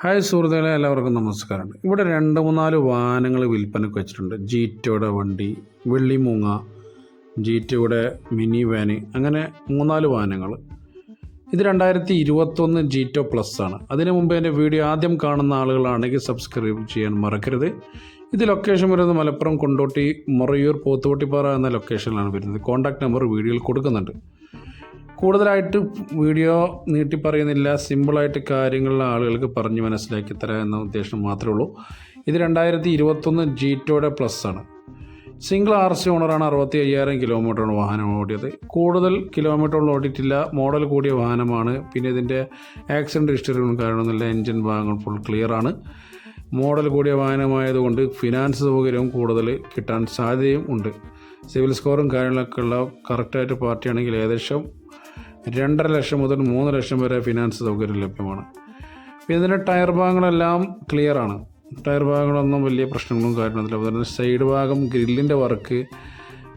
Hi സുഹൃത്തുക്കളെ എല്ലാവർക്കും നമസ്കാരം. ഇവിടെ രണ്ട് മൂന്നാൽ വാഹനങ്ങൾ വിൽപ്പനയ്ക്ക് വെച്ചിട്ടുണ്ട്. ജീറ്റോയുടെ വണ്ടി വെള്ളിമൂങ്ങ ജീറ്റോയുടെ മിനി വാന് അങ്ങനെ മൂന്നാൽ വാഹനങ്ങൾ. ഇത് രണ്ടായിരത്തി ഇരുപത്തൊന്ന് ജീറ്റോ പ്ലസ് ആണ്. അതിനു മുമ്പ് എന്റെ വീഡിയോ ആദ്യം കാണുന്ന ആളുകളാണെങ്കിൽ സബ്സ്ക്രൈബ് ചെയ്യാൻ മറക്കരുത്. ഇത് ലൊക്കേഷൻ വരുന്നത് മലപ്പുറം കൊണ്ടോട്ടി മൊറയൂർ പോത്തുവട്ടിപ്പാറ എന്ന ലൊക്കേഷനിലാണ് വരുന്നത്. കോൺടാക്ട് നമ്പർ വീഡിയോയിൽ കൊടുക്കുന്നുണ്ട്. കൂടുതലായിട്ട് വീഡിയോ നീട്ടി പറയുന്നില്ല സിമ്പിളായിട്ട് കാര്യങ്ങൾ ആളുകൾക്ക് പറഞ്ഞ് മനസ്സിലാക്കി തരാം എന്ന ഉദ്ദേശം മാത്രമേ ഉള്ളൂ. ഇത് രണ്ടായിരത്തി ഇരുപത്തൊന്ന് ജീറ്റോയുടെ പ്ലസ് ആണ്. സിംഗിൾ ആർ സി ഓണറാണ് അറുപത്തി അയ്യായിരം കിലോമീറ്ററാണ് വാഹനം ഓടിയത്. കൂടുതൽ കിലോമീറ്ററുകൾ ഓടിയിട്ടില്ല. മോഡൽ കൂടിയ വാഹനമാണ്. പിന്നെ ഇതിന്റെ ആക്സിഡന്റ് ഹിസ്റ്ററികളും കാരണമൊന്നുമില്ല എൻജിൻ ഭാഗങ്ങൾ ഫുൾ ക്ലിയർ ആണ്. മോഡൽ കൂടിയ വാഹനമായതുകൊണ്ട് ഫിനാൻസ് സൗകര്യവും കൂടുതൽ കിട്ടാൻ സാധ്യതയും ഉണ്ട്. സിവിൽ സ്കോറും കാര്യങ്ങളൊക്കെ ഉള്ള കറക്റ്റായിട്ട് പാർട്ടിയാണെങ്കിൽ ഏകദേശം രണ്ടര ലക്ഷം മുതൽ മൂന്ന് ലക്ഷം വരെ ഫിനാൻസ് സൗകര്യം ലഭ്യമാണ്. ഇതിന്റെ ടയർ ഭാഗങ്ങളെല്ലാം ആണ്. ടയർ ഭാഗങ്ങളൊന്നും വലിയ പ്രശ്നങ്ങളും കാര്യമൊന്നുമില്ല അതുപോലെ തന്നെ സൈഡ് ഭാഗം ഗ്രില്ലിന്റെ വർക്ക്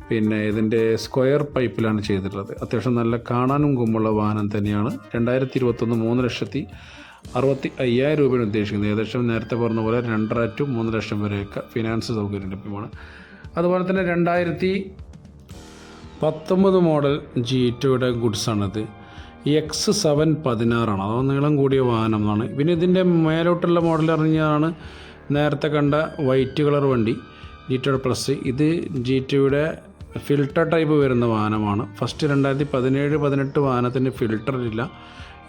പിന്നെ ഇതിന്റെ സ്ക്വയർ പൈപ്പിലാണ് ചെയ്തിട്ടുള്ളത്. അത്യാവശ്യം നല്ല കാണാനും കുമ്പുള്ള വാഹനം തന്നെയാണ്. രണ്ടായിരത്തി ഇരുപത്തൊന്ന് മൂന്ന് ലക്ഷത്തി അറുപത്തി അയ്യായിരം രൂപയാണ് ഉദ്ദേശിക്കുന്നത്. ഏകദേശം നേരത്തെ പറഞ്ഞ പോലെ രണ്ടര ടു മൂന്ന് ലക്ഷം വരെയൊക്കെ ഫിനാൻസ് സൗകര്യം ലഭ്യമാണ്. അതുപോലെ തന്നെ രണ്ടായിരത്തി പത്തൊമ്പത് മോഡൽ ജി ടുയുടെ ഗുഡ്സാണിത്. എക്സ് സെവൻ പതിനാറാണ്. അതോ നീളം കൂടിയ വാഹനം എന്നാണ്. പിന്നെ ഇതിന്റെ മേലോട്ടുള്ള മോഡൽ ഇറങ്ങിയതാണ് നേരത്തെ കണ്ട വൈറ്റ് കളർ വണ്ടി ജി ടിയുടെ പ്ലസ് ഇത് ജി ടിയുടെ ഫിൽട്ടർ ടൈപ്പ് വരുന്ന വാഹനമാണ്. ഫസ്റ്റ് രണ്ടായിരത്തി പതിനേഴ് പതിനെട്ട് വാഹനത്തിന് ഫിൽട്ടറില്ല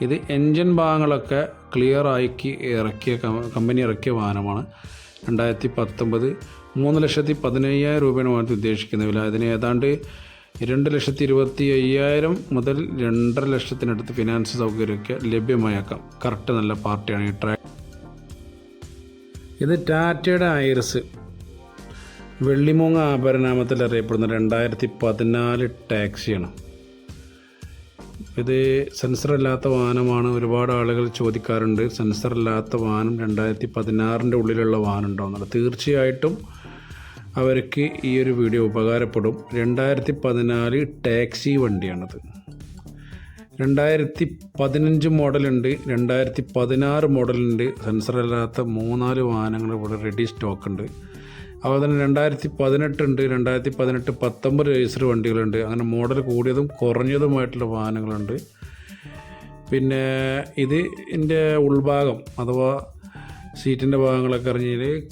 ഇത് എൻജിൻ ഭാഗങ്ങളൊക്കെ ക്ലിയർ ആക്കി ഇറക്കിയ കമ്പനി ഇറക്കിയ വാഹനമാണ്. രണ്ടായിരത്തി പത്തൊമ്പത് മൂന്ന് ലക്ഷത്തി പതിനയ്യായിരം രൂപയാണ് വാഹനത്തിൽ ഉദ്ദേശിക്കുന്ന വില. അതിന് ഏതാണ്ട് രണ്ട് ലക്ഷത്തി ഇരുപത്തി അയ്യായിരം മുതൽ രണ്ടര ലക്ഷത്തിനടുത്ത് ഫിനാൻസ് സൗകര്യമൊക്കെ ലഭ്യമായേക്കാം. കറക്റ്റ് നല്ല പാർട്ടിയാണ് ഈ ട്രാക്ക് ഇത് ടാറ്റയുടെ ഐറിസ് വെള്ളിമൂങ്ങ ആഭരണാമത്തിൽ അറിയപ്പെടുന്ന രണ്ടായിരത്തി പതിനാല് ടാക്സിയാണ്. ഇത് സെൻസർ ഇല്ലാത്ത വാഹനമാണ്. ഒരുപാട് ആളുകൾ ചോദിക്കാറുണ്ട് സെൻസർ ഇല്ലാത്ത വാഹനം രണ്ടായിരത്തി പതിനാറിന്റെ ഉള്ളിലുള്ള വാഹനം ഉണ്ടാവുന്നുണ്ട് തീർച്ചയായിട്ടും അവർക്ക് ഈ ഒരു വീഡിയോ ഉപകാരപ്പെടും. രണ്ടായിരത്തി പതിനാല് ടാക്സി വണ്ടിയാണത്. രണ്ടായിരത്തി പതിനഞ്ച് മോഡലുണ്ട് രണ്ടായിരത്തി പതിനാറ് മോഡലുണ്ട് സെൻസറില്ലാത്ത മൂന്നാൽ വാഹനങ്ങൾ ഇവിടെ റെഡി സ്റ്റോക്ക് ഉണ്ട്. അതുപോലെ തന്നെ രണ്ടായിരത്തി പതിനെട്ടുണ്ട് രണ്ടായിരത്തി പതിനെട്ട് പത്തൊമ്പത് രജിസ്റ്റർ വണ്ടികളുണ്ട്. അങ്ങനെ മോഡൽ കൂടിയതും കുറഞ്ഞതുമായിട്ടുള്ള വാഹനങ്ങളുണ്ട്. പിന്നെ ഇത് ഇതിന്റെ ഉൾഭാഗം അഥവാ സീറ്റിന്റെ ഭാഗങ്ങളൊക്കെ അറിഞ്ഞാൽ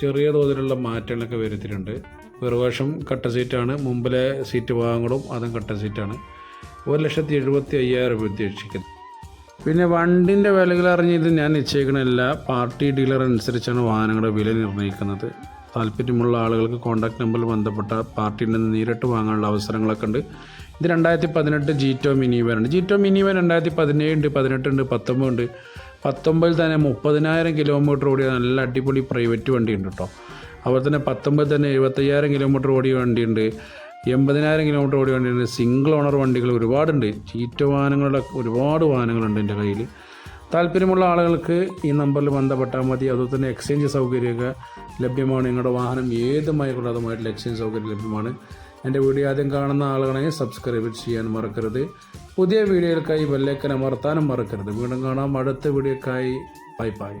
ചെറിയ തോതിലുള്ള മാറ്റങ്ങളൊക്കെ വരുത്തിയിട്ടുണ്ട്. പിറവശം കട്ട സീറ്റാണ്. മുമ്പിലെ സീറ്റ് ഭാഗങ്ങളും അതും കട്ട സീറ്റാണ്. ഒരു ലക്ഷത്തി എഴുപത്തി അയ്യായിരം രൂപ ഉദ്ദേശിക്കുന്നത് പിന്നെ വണ്ടിന്റെ വിലകൾ അറിഞ്ഞത് ഞാൻ നിശ്ചയിക്കണമല്ല പാർട്ടി ഡീലർ അനുസരിച്ചാണ് വാഹനങ്ങളുടെ വില നിർണയിക്കുന്നത്. താല്പര്യമുള്ള ആളുകൾക്ക് കോൺടാക്ട് നമ്പറിൽ ബന്ധപ്പെട്ട പാർട്ടിയിൽ നിന്ന് നേരിട്ട് വാങ്ങാനുള്ള അവസരങ്ങളൊക്കെ ഉണ്ട്. ഇത് രണ്ടായിരത്തി പതിനെട്ട് ജീറ്റോ മിനി ഉണ്ട് ജീറ്റോ മിനി വാൻ രണ്ടായിരത്തി പതിനേഴ് ഉണ്ട് പതിനെട്ടുണ്ട് പത്തൊമ്പത് ഉണ്ട്. പത്തൊമ്പതിൽ തന്നെ മുപ്പതിനായിരം കിലോമീറ്റർ ഓടിയ നല്ല അടിപൊളി പ്രൈവറ്റ് വണ്ടിയുണ്ട് കേട്ടോ അതുപോലെ തന്നെ പത്തൊമ്പതിൽ തന്നെ എഴുപത്തയ്യായിരം കിലോമീറ്റർ ഓടിയ വണ്ടിയുണ്ട്. എൺപതിനായിരം കിലോമീറ്റർ ഓടിയ വണ്ടിയുണ്ട്. സിംഗിൾ ഓണർ വണ്ടികൾ ഒരുപാടുണ്ട്. ചീറ്റ വാഹനങ്ങളുടെ ഒരുപാട് വാഹനങ്ങളുണ്ട് എന്റെ കയ്യിൽ താല്പര്യമുള്ള ആളുകൾക്ക് ഈ നമ്പറിൽ ബന്ധപ്പെട്ടാൽ മതി. അതുപോലെ തന്നെ എക്സ്ചേഞ്ച് സൗകര്യമൊക്കെ ലഭ്യമാണ്. നിങ്ങളുടെ വാഹനം ഏതുമായിക്കോട്ടെ അതുമായിട്ടുള്ള എക്സ്ചേഞ്ച് സൗകര്യം ലഭ്യമാണ്. എന്റെ വീഡിയോ ആദ്യം കാണുന്ന ആളുകളെ സബ്സ്ക്രൈബ് ചെയ്യാൻ മറക്കരുത്. പുതിയ വീഡിയോകൾക്കായി ബെല്ലേക്കൻ അമർത്താനും മറക്കരുത്. വീണ്ടും കാണാം. അടുത്ത വീഡിയോക്കായി. Bye bye